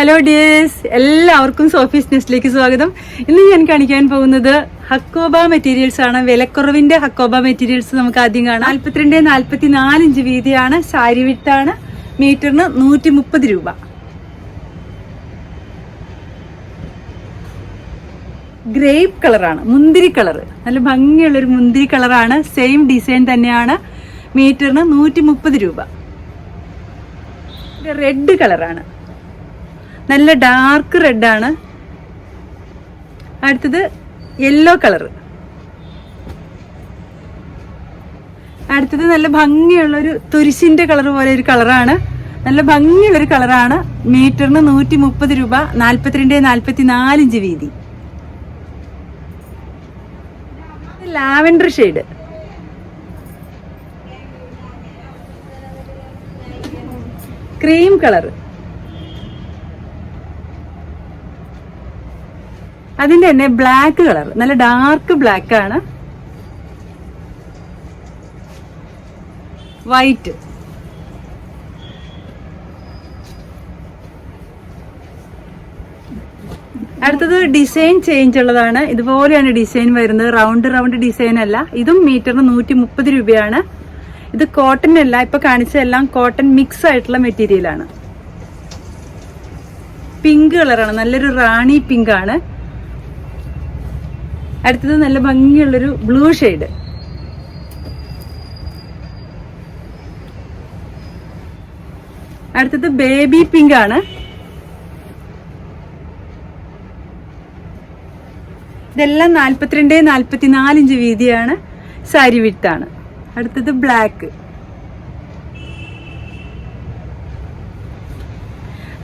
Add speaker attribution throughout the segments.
Speaker 1: Hello dears എല്ലാവർക്കും Sophie's നെസ്റ്റിലേക്ക് സ്വാഗതം. ഇന്ന് ഞാൻ കാണിക്കാൻ പോകുന്നത് ഹക്കോബ മെറ്റീരിയൽസ് ആണ്. വിലക്കുറവിന്റെ ഹക്കോബ മെറ്റീരിയൽസ് നമുക്ക് ആദ്യം കാണാം. നാല്പത്തിരണ്ട് നാല്പത്തി നാല് ഇഞ്ച് വീതിയാണ്. സാരി വിട്ടാണ് മീറ്ററിന് നൂറ്റി മുപ്പത് രൂപ ഗ്രേപ്പ് കളറാണ് മുന്തിരി കളർ നല്ല ഭംഗിയുള്ളൊരു മുന്തിരി കളറാണ് സെയിം ഡിസൈൻ തന്നെയാണ്. മീറ്ററിന് നൂറ്റി മുപ്പത് രൂപ റെഡ് കളറാണ് നല്ല ഡാർക്ക് റെഡാണ് അടുത്തത് യെല്ലോ കളർ അടുത്തത് നല്ല ഭംഗിയുള്ളൊരു തുരിശിന്റെ കളർ പോലെ ഒരു കളറാണ് നല്ല ഭംഗിയുള്ളൊരു കളറാണ് മീറ്ററിന് നൂറ്റി മുപ്പത് രൂപ നാൽപ്പത്തിരണ്ട് നാൽപ്പത്തി നാലിഞ്ച് വീതി. ലാവൻഡർ ഷെയ്ഡ് ക്രീം കളർ അതിന്റെ തന്നെ ബ്ലാക്ക് കളർ നല്ല ഡാർക്ക് ബ്ലാക്ക് ആണ്. വൈറ്റ് അടുത്തത് ഡിസൈൻ ചേഞ്ച് ഉള്ളതാണ്. ഇതുപോലെയാണ് ഡിസൈൻ വരുന്നത്. റൗണ്ട് റൗണ്ട് ഡിസൈൻ അല്ല. ഇതും മീറ്ററിന് നൂറ്റി മുപ്പത് രൂപയാണ്. ഇത് കോട്ടൺ അല്ല. ഇപ്പൊ കാണിച്ചതെല്ലാം കോട്ടൺ മിക്സ് ആയിട്ടുള്ള മെറ്റീരിയലാണ് പിങ്ക് കളറാണ് നല്ലൊരു റാണി പിങ്ക് ആണ്. അടുത്തത് നല്ല ഭംഗിയുള്ളൊരു ബ്ലൂ ഷെയ്ഡ്. അടുത്തത് ബേബി പിങ്ക് ആണ്. ഇതെല്ലാം നാൽപ്പത്തിരണ്ട് നാൽപ്പത്തിനാല് ഇഞ്ച് വീതിയാണ് സാരി വിട്ടാണ് അടുത്തത് ബ്ലാക്ക്.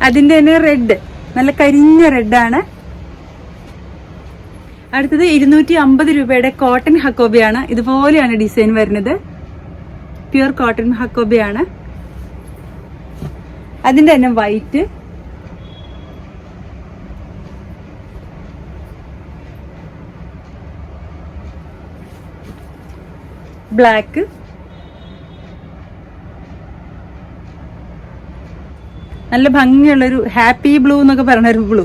Speaker 1: അതിന്റെ തന്നെ റെഡ് നല്ല കരിഞ്ഞ റെഡാണ് അടുത്തത് ഇരുന്നൂറ്റി അമ്പത് രൂപയുടെ കോട്ടൺ ഹക്കോബയാണ്. ഇതുപോലെയാണ് ഡിസൈൻ വരുന്നത്. പ്യുർ കോട്ടൺ ഹക്കോബയാണ്. അതിന്റെ തന്നെ വൈറ്റ് ബ്ലാക്ക് നല്ല ഭംഗിയുള്ളൊരു ഹാപ്പി ബ്ലൂ എന്നൊക്കെ പറഞ്ഞൊരു ബ്ലൂ